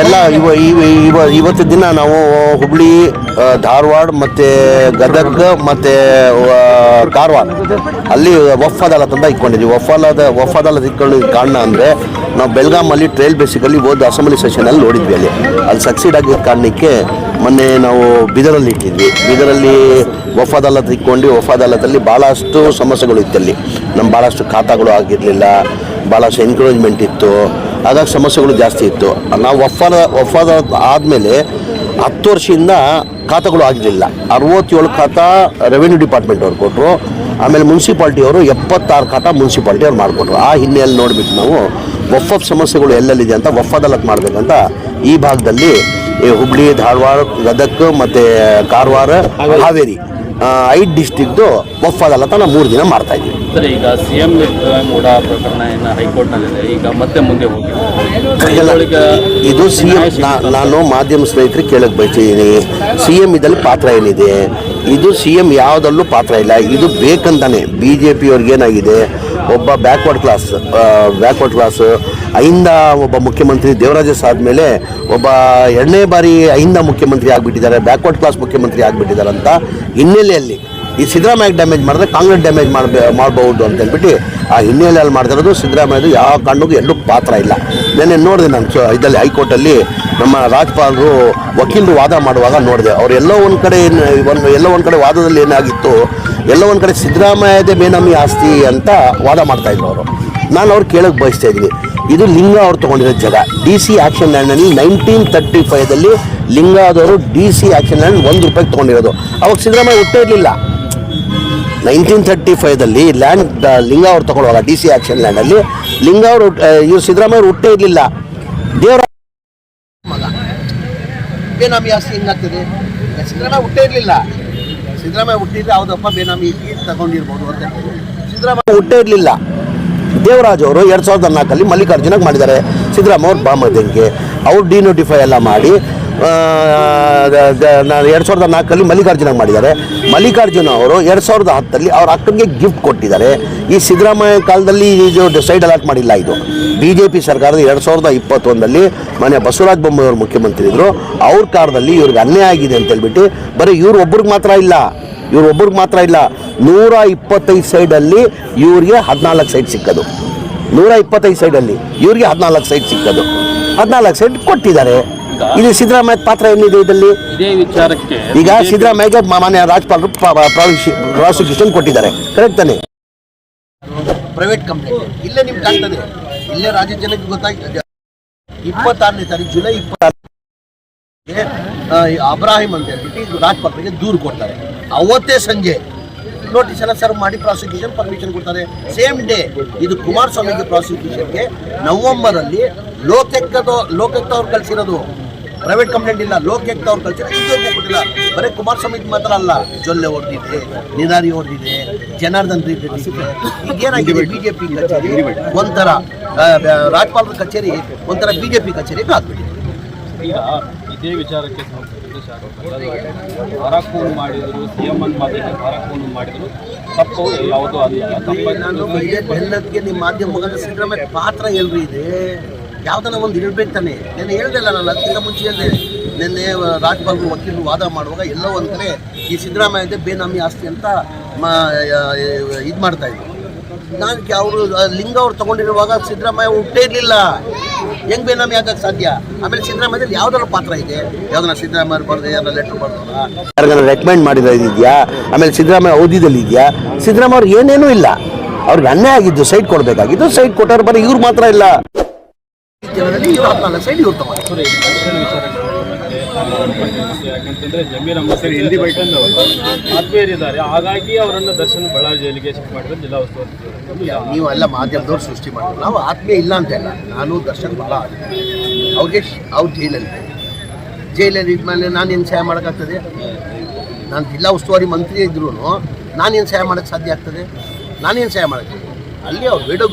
ಎಲ್ಲ ಇವ ಇವ ಇವ ಇವತ್ತು ದಿನ ನಾವು ಹುಬ್ಳಿ ಧಾರವಾಡ ಮತ್ತೆ ಗದಗ ಮತ್ತೆ ಕಾರವಾರ. ಅಲ್ಲಿ ವಫ್ ತಂದ ಇಟ್ಕೊಂಡಿದ್ವಿ. ವಫ್ ಇಟ್ಕೊಂಡಿದ್ದ ಕಾರಣ ಅಂದರೆ ನಾವು ಬೆಳಗಾಮಲ್ಲಿ ಟ್ರೈಲ್ ಬೇಸಿಕಲ್ಲಿ ಹೋದ ಅಸೆಂಬ್ಲಿ ಸೆಷನಲ್ಲಿ ನೋಡಿದ್ವಿ ಅಲ್ಲಿ. ಅಲ್ಲಿ ಸಕ್ಸೀಡ್ ಆಗಿದ್ದ ಕಾರಣಕ್ಕೆ ಮೊನ್ನೆ ನಾವು ಬೀದರಲ್ಲಿ ಇಟ್ಟಿದ್ವಿ. ಬೀದರಲ್ಲಿ ವಫ್ ಅದಾಲತ್ ಇಟ್ಕೊಂಡು ಭಾಳಷ್ಟು ಸಮಸ್ಯೆಗಳು ಇತ್ತಲ್ಲಿ ನಮ್ಮ ಭಾಳಷ್ಟು ಖಾತಾಗಳು ಆಗಿರಲಿಲ್ಲ ಭಾಳಷ್ಟು ಎನ್ಕರೇಜ್ಮೆಂಟ್ ಇತ್ತು ಹಾಗಾಗಿ ಸಮಸ್ಯೆಗಳು ಜಾಸ್ತಿ ಇತ್ತು. ನಾವು ವಫಾದ ವಫಾದ ಆದಮೇಲೆ ಹತ್ತು ವರ್ಷದಿಂದ ಖಾತಾಗಳು ಆಗಿರಲಿಲ್ಲ. ಅರವತ್ತೇಳು ಖಾತಾ ರೆವೆನ್ಯೂ ಡಿಪಾರ್ಟ್ಮೆಂಟ್ ಅವ್ರು ಕೊಟ್ಟರು ಆಮೇಲೆ ಮುನ್ಸಿಪಾಲ್ಟಿಯವರು ಎಪ್ಪತ್ತಾರು ಖಾತಾ ಮುನ್ಸಿಪಾಲ್ಟಿ ಅವ್ರು ಮಾಡಿಕೊಟ್ರು. ಆ ಹಿನ್ನೆಲೆಯಲ್ಲಿ ನೋಡಿಬಿಟ್ಟು ನಾವು ಒಫ್ ಸಮಸ್ಯೆಗಳು ಎಲ್ಲೆಲ್ಲಿದೆ ಅಂತ ಅದಾಲತ್ ಮಾಡಬೇಕಂತ ಈ ಭಾಗದಲ್ಲಿ ಹುಬ್ಳಿ ಧಾರವಾಡ ಗದಗ್ ಮತ್ತು ಕಾರವಾರ ಹಾವೇರಿ. ಐದು ಡಿಸ್ಟಿಕ್ದು ವಫ್ ತನ ನಾವು ಮೂರು ದಿನ ಮಾಡ್ತಾ ಇದ್ದೀವಿ. ಸರ್ ಈಗ ಸಿ ಎಂ ಮೂಡ ಪ್ರಕರಣ ಏನು ಹೈಕೋರ್ಟ್ನಲ್ಲಿದೆ. ಈಗ ಮತ್ತೆ ಮುಂದೆ ಹೋಗಿ. ಇದು ಸಿ ಎಂ ನಾನು ಮಾಧ್ಯಮ ಸ್ನೇಹಿತರಿಗೆ ಕೇಳಕ್ಕೆ ಬಯಸಿದ್ದೀನಿ ಸಿ ಎಂ ಇದರಲ್ಲಿ ಪಾತ್ರ ಏನಿದೆ? ಇದು ಸಿ ಎಂ ಯಾವುದಲ್ಲೂ ಪಾತ್ರ ಇಲ್ಲ. ಇದು ಬೇಕಂತಾನೆ. ಬಿ ಜೆ ಪಿಯವ್ರಿಗೆ ಏನಾಗಿದೆ? ಒಬ್ಬ ಬ್ಯಾಕ್ವರ್ಡ್ ಕ್ಲಾಸ್ ಬ್ಯಾಕ್ವರ್ಡ್ ಕ್ಲಾಸ್ ಐಂದ ಒಬ್ಬ ಮುಖ್ಯಮಂತ್ರಿ ದೇವರಾಜಸ್ ಆದಮೇಲೆ ಒಬ್ಬ ಎರಡನೇ ಬಾರಿ ಐಂದ ಮುಖ್ಯಮಂತ್ರಿ ಆಗಿಬಿಟ್ಟಿದ್ದಾರೆ ಬ್ಯಾಕ್ವರ್ಡ್ ಕ್ಲಾಸ್ ಮುಖ್ಯಮಂತ್ರಿ ಆಗಿಬಿಟ್ಟಿದ್ದಾರೆ ಅಂತ ಹಿನ್ನೆಲೆಯಲ್ಲಿ. ಈ ಸಿದ್ದರಾಮಯ್ಯ ಡ್ಯಾಮೇಜ್ ಮಾಡಿದ್ರೆ ಕಾಂಗ್ರೆಸ್ ಡ್ಯಾಮೇಜ್ ಮಾಡಬೇ ಮಾಡಬಹುದು ಅಂತ ಹೇಳ್ಬಿಟ್ಟು ಆ ಹಿನ್ನೆಲೆಯಲ್ಲಿ ಮಾಡ್ತಿರೋದು ಸಿದ್ದರಾಮಯ್ಯದು ಯಾವ ಕಾರಣಕ್ಕೂ ಎಲ್ಲೂ ಪಾತ್ರ ಇಲ್ಲ. ನೆನ್ನೆ ನೋಡಿದೆ ನಾನು ಸೊ ಇದರಲ್ಲಿ ಹೈಕೋರ್ಟಲ್ಲಿ ನಮ್ಮ ರಾಜ್ಪಾಲರು ವಕೀಲರು ವಾದ ಮಾಡುವಾಗ ನೋಡಿದೆ. ಅವ್ರು ಎಲ್ಲೋ ಒಂದು ಕಡೆ ಏನು ಒಂದು ಎಲ್ಲೋ ಒಂದು ಕಡೆ ವಾದದಲ್ಲಿ ಏನಾಗಿತ್ತು, ಎಲ್ಲೋ ಒಂದು ಕಡೆ ಸಿದ್ದರಾಮಯ್ಯದೇ ಬೇನಾಮಿ ಆಸ್ತಿ ಅಂತ ವಾದ ಮಾಡ್ತಾ ಇದ್ರು ಅವರು. ನಾನು ಅವ್ರು ಕೇಳೋಕೆ ಬಯಸ್ತಾ ಇದ್ದೀನಿ. ಇದು ಲಿಂಗ ಅವ್ರು ತೊಗೊಂಡಿರೋ ಜಾಗ. ಡಿ ಸಿ ಆ್ಯಕ್ಷನ್ ಲ್ಯಾಂಡಲ್ಲಿ ನೈನ್ಟೀನ್ ತರ್ಟಿ ಫೈವ್ದಲ್ಲಿ ಲಿಂಗಾದವರು ಡಿ ಸಿ ಆ್ಯಕ್ಷನ್ ಲ್ಯಾಂಡ್ ಒಂದು ರೂಪಾಯಿಗೆ ತೊಗೊಂಡಿರೋದು. ಅವಾಗ ಸಿದ್ದರಾಮಯ್ಯ ಹುಟ್ಟೇ ಇರಲಿಲ್ಲ. ನೈನ್ಟೀನ್ ತರ್ಟಿ ಫೈವ್ದಲ್ಲಿ ಲ್ಯಾಂಡ್ ಲಿಂಗ ಅವ್ರು ತಗೊಳ್ಳುವಾಗ ಡಿ ಸಿ ಆ್ಯಕ್ಷನ್ ಲ್ಯಾಂಡಲ್ಲಿ. ಲಿಂಗ ಅವರು ಇವ್ರು ಸಿದ್ದರಾಮಯ್ಯ ಹುಟ್ಟೇ ಇರಲಿಲ್ಲ. ದೇವರ ಮಗ. ಬೇನಾಮಿ ಆಸ್ತಿ ಹೆಂಗಾಗ್ತದೆ ಸಿದ್ದರಾಮಯ್ಯ ಹುಟ್ಟೇ ಇರಲಿಲ್ಲ. ಸಿದ್ದರಾಮಯ್ಯ ಹುಟ್ಟಿದ್ರೆ ಹೌದಪ್ಪ, ಬೇನಾಮಿ ತಗೊಂಡಿರ್ಬೋದು ಅಂತ ಸಿದ್ದರಾಮಯ್ಯ ಹುಟ್ಟೇ ಇರಲಿಲ್ಲ. ದೇವರಾಜ್ ಅವರು ಎರಡು ಸಾವಿರದ ನಾಲ್ಕಲ್ಲಿ ಮಲ್ಲಿಕಾರ್ಜುನಕ್ಕೆ ಮಾಡಿದ್ದಾರೆ. ಸಿದ್ದರಾಮಯ್ಯ ಅವ್ರು ಬಾಮದಂಗೆ ಅವ್ರು ಡಿನೋಟಿಫೈ ಎಲ್ಲ ಮಾಡಿ ಎರಡು ಸಾವಿರದ ನಾಲ್ಕಲ್ಲಿ ಮಲ್ಲಿಕಾರ್ಜುನ ಮಾಡಿದ್ದಾರೆ. ಮಲ್ಲಿಕಾರ್ಜುನ ಅವರು ಎರಡು ಸಾವಿರದ ಹತ್ತಲ್ಲಿ ಅವ್ರ ಅಕ್ಕನಿಗೆ ಗಿಫ್ಟ್ ಕೊಟ್ಟಿದ್ದಾರೆ. ಈ ಸಿದ್ದರಾಮಯ್ಯ ಕಾಲದಲ್ಲಿ ಇದು ಡಿಸೈಡ್ ಅಲಾಟ್ ಮಾಡಿಲ್ಲ ಇದು. ಬಿ ಜೆ ಪಿ ಸರ್ಕಾರದ ಎರಡು ಸಾವಿರದ ಇಪ್ಪತ್ತೊಂದರಲ್ಲಿ ಮನೆ ಬಸವರಾಜ ಬೊಮ್ಮಾಯಿ ಮುಖ್ಯಮಂತ್ರಿ ಇದ್ದರು ಅವ್ರ ಕಾಲದಲ್ಲಿ ಇವ್ರಿಗೆ ಅನ್ಯಾಯ ಆಗಿದೆ ಅಂತ ಹೇಳ್ಬಿಟ್ಟು ಬರೀ ಇವ್ರು ಒಬ್ರಿಗೆ ಮಾತ್ರ ಇಲ್ಲ. ಇವ್ರು ಒಬ್ರಿಗೆ ಮಾತ್ರ ಇಲ್ಲ. ನೂರ ಇಪ್ಪತ್ತೈದು ಸೈಡಲ್ಲಿ ಇವ್ರಿಗೆ ಹದಿನಾಲ್ಕು ಸೈಡ್ ಸಿಕ್ಕದು. ನೂರ ಇಪ್ಪತ್ತೈದು ಸೈಡಲ್ಲಿ ಇವ್ರಿಗೆ ಹದಿನಾಲ್ಕು ಸೈಡ್ ಸಿಕ್ಕದು. ಹದಿನಾಲ್ಕು ಸೈಡ್ ಕೊಟ್ಟಿದ್ದಾರೆ. ಇದು ಸಿದ್ದರಾಮಯ್ಯ ಪಾತ್ರ ಏನಿದೆ ಇದರಲ್ಲಿ? ಇದೇ ವಿಚಾರಕ್ಕೆ ಈಗ ಸಿದ್ದರಾಮಯ್ಯಗೆ ಮಾನ್ಯ ರಾಜ್ಪಾಲರು ಪ್ರಾಸಿಕ್ಯೂಷನ್ ಕೊಟ್ಟಿದ್ದಾರೆ. ಕರೆಕ್ಟ್ ತಾನೆ? ಪ್ರೈವೇಟ್ ಕಂಪ್ನಿ ಇಲ್ಲೇ ನಿಮ್ಗೆ ಕಾಣ್ತದೆ. ಇಲ್ಲೇ ರಾಜ್ಯ ಜನಕ್ಕೆ ಗೊತ್ತಾಗ್ತದೆ. ಇಪ್ಪತ್ತಾರನೇ ತಾರೀಕು ಜುಲೈ ಇಪ್ಪತ್ತಾರು ಅಬ್ರಾಹಿಂ ಅಂತ ಹೇಳ್ಬಿಟ್ಟು ರಾಜ್ಪಾತ್ರಿಗೆ ದೂರು ಕೊಡ್ತಾರೆ. ಅವತ್ತೇ ಸಂಜೆ ನೋಟಿಸ್ ಎಲ್ಲ ಸರ್ವ್ ಮಾಡಿ ಪ್ರಾಸಿಕ್ಯೂಷನ್ ಪರ್ಮಿಷನ್ ಕೊಡ್ತಾರೆ. ಸೇಮ್ ಡೇ ಇದು ಕುಮಾರಸ್ವಾಮಿಗೆ ಪ್ರಾಸಿಕ್ಯೂಷನ್ಗೆ ನವೆಂಬರಲ್ಲಿ ಲೋಕಕ್ಕದ ಲೋಕಕ್ಕೆ ಅವ್ರು ಕಳಿಸಿರೋದು. ಪ್ರೈವೇಟ್ ಕಂಪ್ಲೇಂಟ್ ಇಲ್ಲ ಲೋಕಯುಕ್ತ ಅವ್ರು ಕಳಿಸಿರೋ ಇದುವರೆಗೂ ಕೊಟ್ಟಿಲ್ಲ. ಬರೀ ಕುಮಾರಸ್ವಾಮಿ ಮಾತ್ರ ಅಲ್ಲ ಜೊಲ್ಲೆ ಹೊಡೆದಿದೆ ನಿರಾರಿ ಹೊಡೆದಿದೆ ಜನಾರ್ದನ್ ರೆಡ್ಡಿ ಇದೆ. ಈಗೇನಾಗಿದೆ ಬಿಜೆಪಿ ಕಚೇರಿ? ಒಂಥರ ರಾಜ್ಯಪಾಲರ ರಾಜ್ಪಾಲರ ಕಚೇರಿ ಒಂಥರ ಬಿಜೆಪಿ ಕಚೇರಿ ಆಗ್ಬಿಟ್ಟಿದೆ. ಈಗ ಇದೇ ವಿಚಾರಕ್ಕೆ ಸಂಬಂಧಿಸಿದ ಮಾಡಿದರು ಸಿ ಎಂ ಅನ್ನು ಮಾಡಿದ್ರು ಭಾರಕೂನು ಮಾಡಿದ್ರು. ತಪ್ಪು ಯಾವುದೂ ಅಲ್ಲ. ಎಲ್ಲದಕ್ಕೆ ನಿಮ್ಮ ಮಾಧ್ಯಮ ಸಿದ್ದರಾಮಯ್ಯ ಪಾತ್ರ ಎಲ್ರಿ ಇದೆ? ಯಾವ್ದನ್ನ ಒಂದು ಇರ್ಬೇಕು ತಾನೆ. ನಾನು ಹೇಳ್ದಲ್ಲ ನಾನು ಅದಕ್ಕಿಂತ ಮುಂಚೆ ಹೇಳಿದೆ, ನಿನ್ನೆ ರಾಜ್ಪಾಲ್ ವಕೀಲರು ವಾದ ಮಾಡುವಾಗ ಎಲ್ಲೋ ಒಂದು ಕಡೆ ಈ ಸಿದ್ದರಾಮಯ್ಯ ಬೇನಾಮಿ ಆಸ್ತಿ ಅಂತ ಇದು ಮಾಡ್ತಾ ಇದ್ರು. ನಾನು ಅವರು ಲಿಂಗ ಅವ್ರು ತಗೊಂಡಿರುವಾಗ ಸಿದ್ದರಾಮಯ್ಯ ಹುಟ್ಟೇ ಇರಲಿಲ್ಲ. ಹೆಂಗ್ ಬೇನಾಮಿ ಆಗಕ್ಕೆ ಸಾಧ್ಯ? ಆಮೇಲೆ ಸಿದ್ದರಾಮಯ್ಯದಲ್ಲಿ ಯಾವ್ದಾರ ಪಾತ್ರ ಇದೆ? ಯಾವ್ದನ್ನ ಸಿದ್ದರಾಮಯ್ಯ ಬರ್ದೆ ಯಾರ ಲೆಟ್ರ್ ಯಾರಿಗಾರ ರೆಕಮೆಂಡ್ ಮಾಡಿದ ಇದೆಯಾ? ಆಮೇಲೆ ಸಿದ್ದರಾಮಯ್ಯ ಓದಿದಲ್ಲಿ ಇದೆಯಾ? ಸಿದ್ದರಾಮಯ್ಯ ಅವ್ರಿಗೆ ಏನೇನೂ ಇಲ್ಲ. ಅವ್ರಿಗೆ ಅನ್ಯಾಯ ಆಗಿದ್ದು ಸೈಟ್ ಕೊಡಬೇಕಾಗಿದ್ದು ಸೈಟ್ ಕೊಟ್ಟವ್ರು ಬರೀ ಇವ್ರು ಮಾತ್ರ ಇಲ್ಲ. ಸೈಡ್ ಇವ್ರು ತಗೊಂಡು ಸರಿ, ದರ್ಶನ್ ವಿಚಾರಕ್ಕೆ ಸಂಬಂಧಿಸಿದಂತೆ ಯಾಕಂತಂದ್ರೆ ಜಮೀರ್ ಅಹಮದ್ ಹಿಂದಿ ಬೈಟನ್ ಅವರು. ಆತ್ಮೀಯರಿದ್ದಾರೆ ಹಾಗಾಗಿ ಅವರನ್ನು ದರ್ಶನ್ ಬಳ್ಳಾರಿ ಜೈಲಿಗೆ ಶಿಫ್ಟ್ ಮಾಡಿದ್ರೆ ಜಿಲ್ಲಾ ಉಸ್ತುವಾರಿ ಸಚಿವರು. ನೀವು ಎಲ್ಲ ಮಾಧ್ಯಮದವ್ರು ಸೃಷ್ಟಿ ಮಾಡಿದ್ರು. ನಾವು ಆತ್ಮೀಯ ಇಲ್ಲ ಅಂತ ಇಲ್ಲ ನಾನು ದರ್ಶನ್ ಬಹಳ ಅವ್ರಿಗೆ ಅವ್ರು ಜೈಲಲ್ಲಿ ಜೈಲಲ್ಲಿ ಇದ್ಮೇಲೆ ಏನು ಸಹಾಯ ಮಾಡೋಕ್ಕಾಗ್ತದೆ? ನಾನು ಜಿಲ್ಲಾ ಉಸ್ತುವಾರಿ ಮಂತ್ರಿ ಇದ್ರೂ ನಾನೇನು ಸಹಾಯ ಮಾಡೋಕ್ಕೆ ಸಾಧ್ಯ ಆಗ್ತದೆ? ನಾನೇನು ಸಹಾಯ ಮಾಡೋಕ್ಕೆ ಅಲ್ಲಿ ಅವ್ರು ಬಿಡೋ